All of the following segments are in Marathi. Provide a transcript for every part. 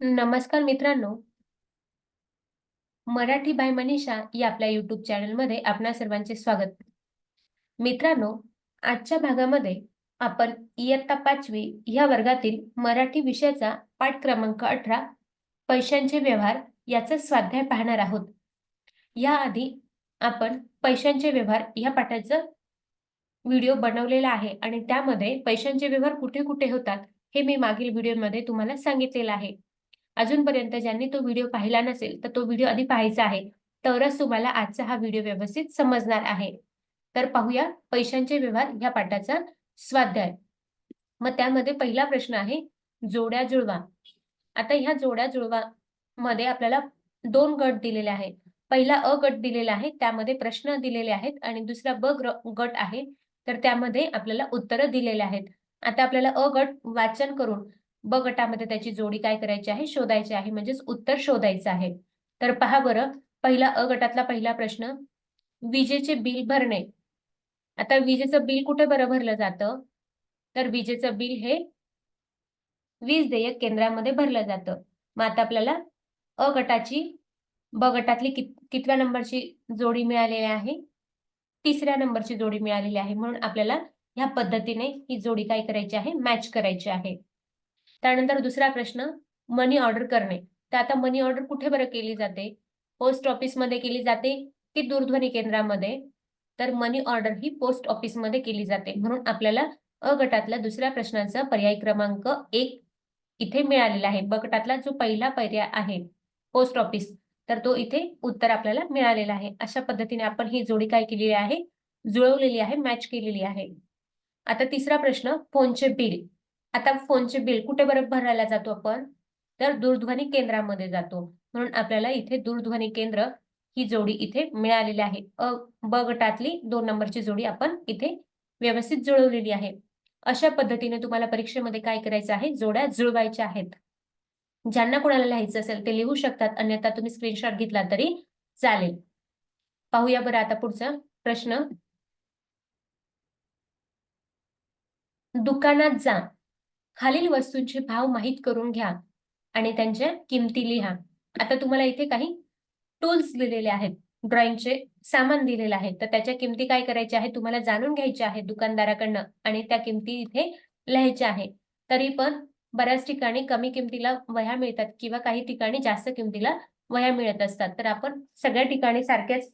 नमस्कार मित्रांनो. मराठी बाय मनीषा या आपल्या युट्यूब चॅनलमध्ये आपणा सर्वांचे स्वागत. मित्रांनो आजच्या भागामध्ये आपण इयत्ता पाचवी ह्या वर्गातील मराठी विषयाचा पाठ क्रमांक अठरा पैशांचे व्यवहार याचा स्वाध्याय पाहणार आहोत. याआधी आपण पैशांचे व्यवहार या पाठाचं व्हिडिओ बनवलेला आहे आणि त्यामध्ये पैशांचे व्यवहार कुठे कुठे होतात हे मी मागील व्हिडिओमध्ये तुम्हाला सांगितलेलं आहे. अजूनपर्यंत ज्यांनी तो व्हिडिओ पाहिला नसेल तर तो व्हिडिओ आधी पाहायचा आहे. तरच तुम्हाला आजचा हा व्हिडिओ व्यवस्थित समजणार आहे. तर पाहूया पैशांचे व्यवहार ह्या पाठाचा स्वाध्याय. मग त्यामध्ये पहिला प्रश्न आहे जोड्या जुळवा. आता ह्या जोड्या जुळवा मध्ये आपल्याला दोन गट दिलेले आहेत. पहिला अ गट दिलेला आहे त्यामध्ये प्रश्न दिलेले आहेत आणि दुसरा ब गट आहे. तर त्यामध्ये आपल्याला उत्तरं दिलेले आहेत. आता आपल्याला अ गट वाचन करून ब गटामध्ये त्याची जोडी काय करायची आहे शोधायची आहे म्हणजेच उत्तर शोधायचं आहे. तर पहा बरं पहिला अ गटातला पहिला प्रश्न विजेचे बिल भरणे. आता विजेचं बिल कुठे बरं भरलं जातं? तर विजेचं बिल हे वीज देयक केंद्रामध्ये भरलं जातं. मग आता आपल्याला अ गटाची ब गटातली कित कितव्या नंबरची जोडी मिळालेली आहे? तिसऱ्या नंबरची जोडी मिळालेली आहे. म्हणून आपल्याला ह्या पद्धतीने ही जोडी काय करायची आहे? मॅच करायची आहे. त्यानंतर दुसरा प्रश्न मनी ऑर्डर करणे. तर आता मनी ऑर्डर कुठे बरं केली जाते? पोस्ट ऑफिसमध्ये केली जाते की दूरध्वनी केंद्रामध्ये? तर मनी ऑर्डर ही पोस्ट ऑफिसमध्ये केली जाते. म्हणून आपल्याला अ गटातल्या दुसऱ्या प्रश्नाचा पर्याय क्रमांक एक इथे मिळालेला आहे. ब गटातला जो पहिला पर्याय आहे पोस्ट ऑफिस तर तो इथे उत्तर आपल्याला मिळालेला आहे. अशा पद्धतीने आपण ही जोडी काय केलेली आहे? जुळवलेली आहे मॅच केलेली आहे. आता तिसरा प्रश्न फोनचे बिल. आता फोनचे बिल कुठे बरं भरायला जातो आपण? तर दूरध्वनी केंद्रामध्ये जातो. म्हणून आपल्याला इथे दूरध्वनी केंद्र ही जोडी इथे मिळालेली आहे. अ ब गटातली दोन नंबरची जोडी आपण इथे व्यवस्थित जुळवलेली आहे. अशा पद्धतीने तुम्हाला परीक्षेमध्ये काय करायचं आहे? जोड्या जुळवायच्या आहेत. ज्यांना कोणाला लिहायचं असेल ते लिहू शकतात. अन्यथा तुम्ही स्क्रीनशॉट घेतला तरी चालेल. पाहूया बरं आता पुढचा प्रश्न. दुकानात जा. खालील वस्तूंचे भाव माहीत करून घ्या आणि त्यांच्या किमती लिहा. आता तुम्हाला इथे काही टूल्स दिलेले आहेत. ड्रॉइंगचे सामान दिलेले आहे. तर त्याच्या किमती काय करायच्या आहेत तुम्हाला जाणून घ्यायच्या आहेत दुकानदाराकडनं आणि त्या किमती इथे लिहायच्या आहे. तरी पण बऱ्याच ठिकाणी कमी किमतीला वह्या मिळतात किंवा काही ठिकाणी जास्त किमतीला वह्या मिळत असतात. तर आपण सगळ्या ठिकाणी सारख्याच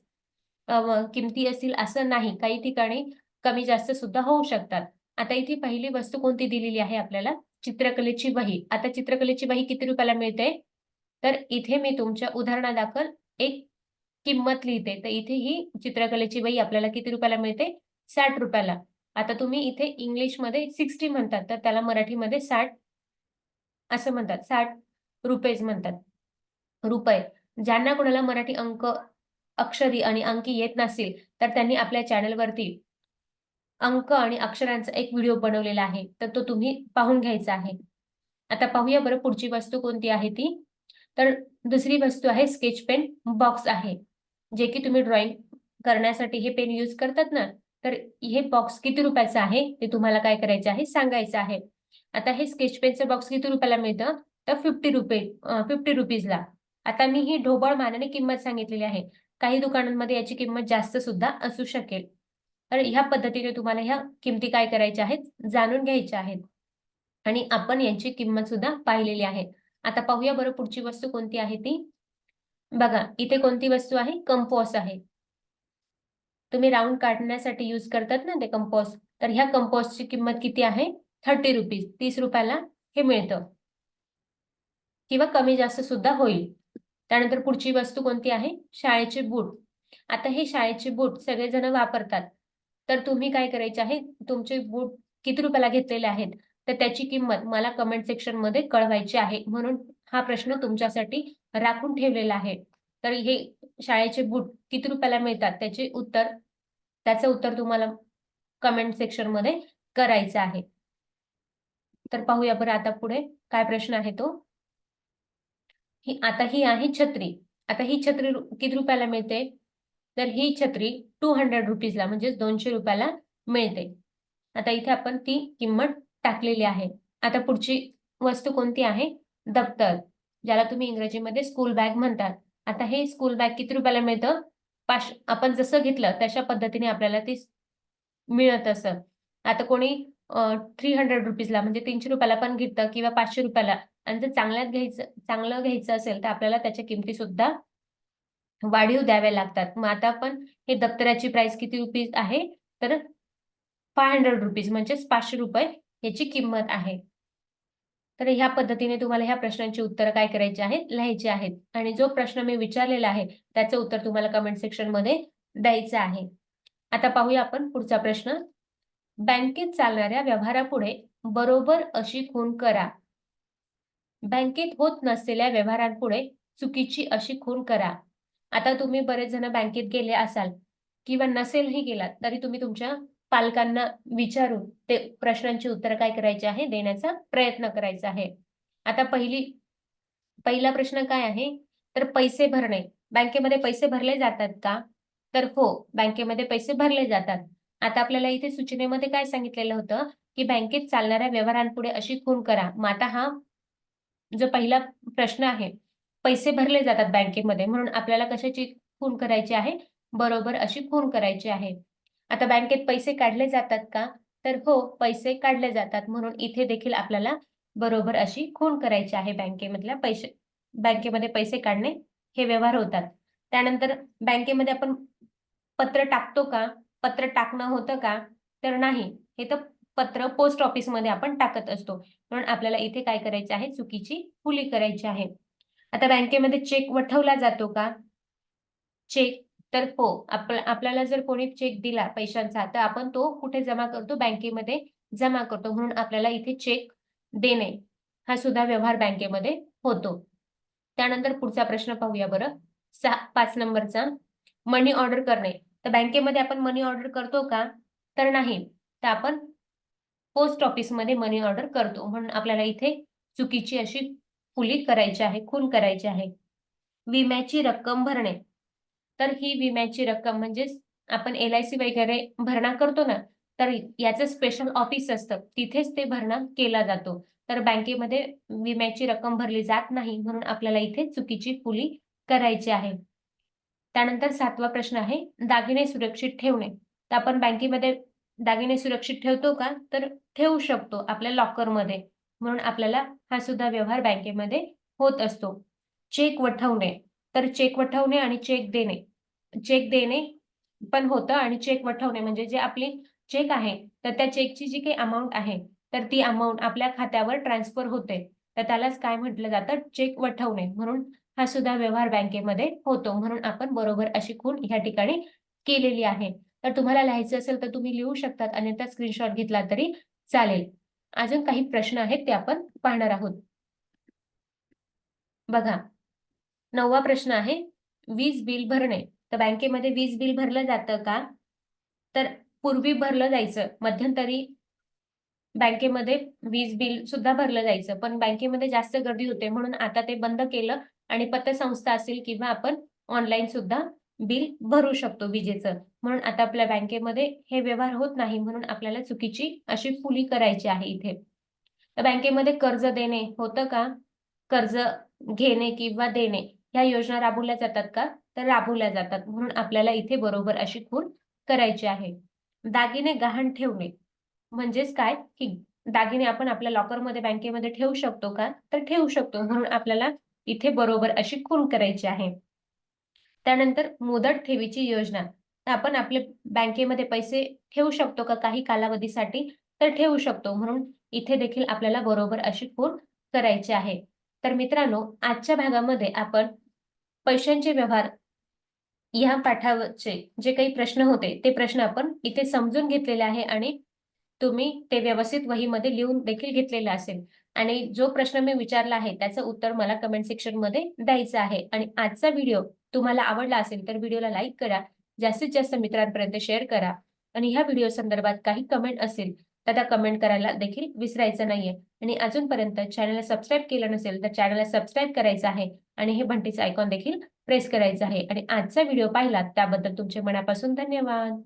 किमती असतील असं नाही. काही ठिकाणी कमी जास्त सुद्धा होऊ शकतात. आता इथे पहिली वस्तू कोणती दिलेली आहे आपल्याला? चित्रकलेची वही. आता चित्रकलेची वही किती रुपयाला मिळते? तर इथे मी तुमच्या उदाहरणादाखल एक किंमत लिहिते. तर इथे ही चित्रकलेची वही आपल्याला किती रुपयाला मिळते? साठ रुपयाला. आता तुम्ही इथे इंग्लिशमध्ये सिक्स्टी म्हणतात. तर त्याला मराठीमध्ये साठ असं म्हणतात. साठ रुपयेच म्हणतात. रुपये. ज्यांना कोणाला मराठी अंक अक्षरी आणि अंकी येत नसतील तर त्यांनी आपल्या चॅनलवरती अंक आणि अक्षरांचा एक व्हिडिओ बनवलेला आहे तर तो तुम्ही पाहून घ्यायचा आहे. आता पाहूया बरं पुढची वस्तू कोणती आहे ती. तर दुसरी वस्तू आहे स्केच पेन बॉक्स आहे जे की तुम्ही ड्रॉइंग करण्यासाठी हे पेन यूज करतात ना तर हे बॉक्स किती रुपयाचं आहे ते तुम्हाला काय करायचं आहे सांगायचं आहे. आता हे स्केच पेनचं बॉक्स किती रुपयाला मिळतं? तर फिफ्टी रुपये फिफ्टी रुपीजला. आता मी ही ढोबळ मानाने किंमत सांगितलेली आहे. काही दुकानांमध्ये याची किंमत जास्त सुद्धा असू शकेल. तर ह्या पद्धतीने तुम्हाला ह्या किमती काय करायच्या आहेत? जाणून घ्यायच्या आहेत. आणि आपण यांची किंमत सुद्धा पाहिलेली आहे. आता पाहूया बरं पुढची वस्तू कोणती आहे ती. बघा इथे कोणती वस्तू आहे? कंपोस आहे. तुम्ही राऊंड काढण्यासाठी युज करतात ना ते कंपोस. तर ह्या कंपोस्टची किंमत किती आहे? Thirty rupees. तीस रुपयाला हे मिळतं. किंवा कमी जास्त सुद्धा होईल. त्यानंतर पुढची वस्तू कोणती आहे? शाळेचे बूट. आता हे शाळेचे बूट सगळेजण वापरतात. तर तुम्ही काय करायचे आहे? तुमचे बूट किती रुपयाला घेतलेले आहेत? तर त्याची किंमत मला कमेंट सेक्शनमध्ये कळवायची आहे. म्हणून हा प्रश्न तुमच्यासाठी राखून ठेवलेला आहे. तर हे शाळेचे बूट किती रुपयाला मिळतात? त्याचे उत्तर त्याचं उत्तर तुम्हाला कमेंट सेक्शनमध्ये करायचं आहे. तर पाहूया बरं आता पुढे काय प्रश्न आहे तो. ही आता ही आहे छत्री. आता ही छत्री किती रुपयाला मिळते? तर ही छत्री टू हंड्रेड रुपीजला म्हणजेच दोनशे रुपयाला मिळते. आता इथे आपण ती किंमत टाकलेली आहे. आता पुढची वस्तू कोणती आहे? दप्तर ज्याला तुम्ही इंग्रजीमध्ये स्कूल बॅग म्हणतात. आता हे स्कूल बॅग किती रुपयाला मिळतं? पाश आपण जसं घेतलं तशा पद्धतीने आपल्याला ती मिळत असं. आता कोणी थ्री हंड्रेड रुपीजला म्हणजे तीनशे रुपयाला पण घेतं किंवा पाचशे रुपयाला आणि जर चांगल्यात घ्यायचं चांगलं घ्यायचं असेल तर आपल्याला त्याच्या किमती सुद्धा वाढीव द्याव्या लागतात. मग आता आपण हे दप्तराची प्राइस किती रुपीज आहे? तर फाय हंड्रेड रुपीज म्हणजेच पाचशे रुपये याची किंमत आहे. तर ह्या पद्धतीने तुम्हाला ह्या प्रश्नांची उत्तरं काय करायची आहेत? लिहायची आहेत. आणि जो प्रश्न मी विचारलेला आहे त्याचं उत्तर तुम्हाला कमेंट सेक्शनमध्ये द्यायचं आहे. आता पाहूया आपण पुढचा प्रश्न. बँकेत चालणाऱ्या व्यवहारापुढे बरोबर अशी खून करा. बँकेत होत नसलेल्या व्यवहारांपुढे चुकीची अशी खून करा. आता तुम्ही बरेच जण बँकेत गेले असाल किंवा नसेलही गेलात तरी तुम्ही तुमच्या पालकांना विचारून ते प्रश्नांची उत्तर काय करायची आहे देण्याचा प्रयत्न करायचा आहे. आता पहिली पहिला प्रश्न काय आहे? तर पैसे भरणे. बँकेमध्ये पैसे भरले जातात का? तर हो बँकेमध्ये पैसे भरले जातात. आता आपल्याला इथे सूचनेमध्ये काय सांगितलेलं होतं? की बँकेत चालणाऱ्या व्यवहारांपुढे अशी खून करा. मग आता हा जो पहिला प्रश्न आहे पैसे भरले जातात बँकेमध्ये म्हणून आपल्याला कशाची खून करायची आहे? बरोबर अशी खून करायची आहे. आता बँकेत पैसे काढले जातात का? तर हो पैसे काढले जातात. म्हणून इथे देखील आपल्याला बरोबर अशी खून करायची आहे बँकेमधल्या पैसे बँकेमध्ये पैसे काढणे हे व्यवहार होतात. त्यानंतर बँकेमध्ये आपण पत्र टाकतो का? पत्र टाकणं होतं का? तर नाही. हे तर पत्र पोस्ट ऑफिसमध्ये आपण टाकत असतो. म्हणून आपल्याला इथे काय करायचे आहे? चुकीची खुली करायची आहे. आता बँकेमध्ये चेक वठवला जातो का? चेक तर हो आपल्याला जर कोणी चेक दिला पैशांचा तर आपण तो कुठे जमा करतो? बँकेमध्ये जमा करतो. म्हणून आपल्याला इथे चेक देणे हा सुद्धा व्यवहार बँकेमध्ये होतो. त्यानंतर पुढचा प्रश्न पाहूया बरं. सहा पाच नंबरचा. मनी ऑर्डर करणे. तर बँकेमध्ये आपण मनी ऑर्डर करतो का? तर नाही. तर आपण पोस्ट ऑफिसमध्ये मनी ऑर्डर करतो. म्हणून आपल्याला इथे चुकीची अशी खुली करायची आहे खून करायची आहे. विम्याची रक्कम भरणे. तर ही विम्याची रक्कम म्हणजेच आपण एल आय सी वगैरे भरणा करतो ना तर याचं स्पेशल ऑफिस असतं. तिथेच ते भरणा केला जातो. तर बँकेमध्ये विम्याची रक्कम भरली जात नाही म्हणून आपल्याला इथे चुकीची खुली करायची आहे. त्यानंतर सातवा प्रश्न आहे दागिने सुरक्षित ठेवणे. तर आपण बँकेमध्ये दागिने सुरक्षित ठेवतो का? तर ठेवू शकतो आपल्या लॉकरमध्ये. म्हणून आपल्याला हा सुद्धा व्यवहार बँकेमध्ये होत असतो. चेक वठवणे. तर चेक वठवणे आणि चेक देणे. चेक देणे पण होतं आणि चेक वठवणे म्हणजे जे आपली चेक आहे तर त्या चेकची जी काही अमाऊंट आहे तर ती अमाऊंट आपल्या खात्यावर ट्रान्सफर होते. तर त्यालाच काय म्हटलं जातं? चेक वठवणे. म्हणून हा सुद्धा व्यवहार बँकेमध्ये होतो. म्हणून आपण बरोबर अशी खूण ह्या ठिकाणी केलेली आहे. तर तुम्हाला लिहायचं असेल तर तुम्ही लिहू शकतात. अन्यथा स्क्रीनशॉट घेतला तरी चालेल. अजून काही प्रश्न आहेत ते आपण पाहणार आहोत. बघा नववा प्रश्न आहे वीज बिल भरणे. तर बँकेमध्ये वीज बिल भरलं जातं का? तर पूर्वी भरलं जायचं. मध्यंतरी बँकेमध्ये वीज बिल सुद्धा भरलं जायचं. पण बँकेमध्ये जास्त गर्दी होते म्हणून आता ते बंद केलं आणि पतसंस्था असेल किंवा आपण ऑनलाईन सुद्धा बिल भरू शकतो विजेचं. म्हणून आता आपल्या बँकेमध्ये हे व्यवहार होत नाही म्हणून आपल्याला चुकीची अशी फुली करायची आहे इथे. तर बँकेमध्ये कर्ज देणे होतं का? कर्ज घेणे किंवा देणे ह्या योजना राबवल्या जातात का? तर राबवल्या जातात. म्हणून आपल्याला इथे बरोबर अशी खूण करायची आहे. दागिने गहाण ठेवणे. म्हणजेच काय? की दागिने आपण आपल्या लॉकरमध्ये बँकेमध्ये ठेवू शकतो का? तर ठेवू शकतो. म्हणून आपल्याला इथे बरोबर अशी खूण करायची आहे. त्यानंतर मुदत ठेवीची योजना. आपण आपले बँकेमध्ये पैसे ठेवू शकतो का? काही कालावधीसाठी तर ठेवू शकतो. म्हणून इथे देखील आपल्याला बरोबर अशी खूण करायची आहे. तर मित्रांनो आजच्या भागामध्ये आपण पैशांचे व्यवहार या पाठावरचे जे काही प्रश्न होते ते प्रश्न आपण इथे समजून घेतलेले आहे आणि तुम्ही ते व्यवस्थित वहीमध्ये लिहून देखील घेतलेले असेल. आणि जो प्रश्न मी विचारला आहे त्याचं उत्तर मला कमेंट सेक्शनमध्ये द्यायचं आहे. आणि आजचा व्हिडिओ तुम्हाला आवडला असेल तर व्हिडिओला लाईक करा. जास्तीत जास्त मित्रांपर्यंत शेअर करा. आणि ह्या व्हिडिओ संदर्भात काही कमेंट असेल तर त्या कमेंट करायला देखील विसरायचं नाहीये. आणि अजूनपर्यंत चॅनलला सबस्क्राईब केलं नसेल तर चॅनलला सबस्क्राईब करायचं आहे. आणि हे भंटीचं आयकॉन देखील प्रेस करायचं आहे. आणि आजचा व्हिडिओ पाहिलात त्याबद्दल तुमचे मनापासून धन्यवाद.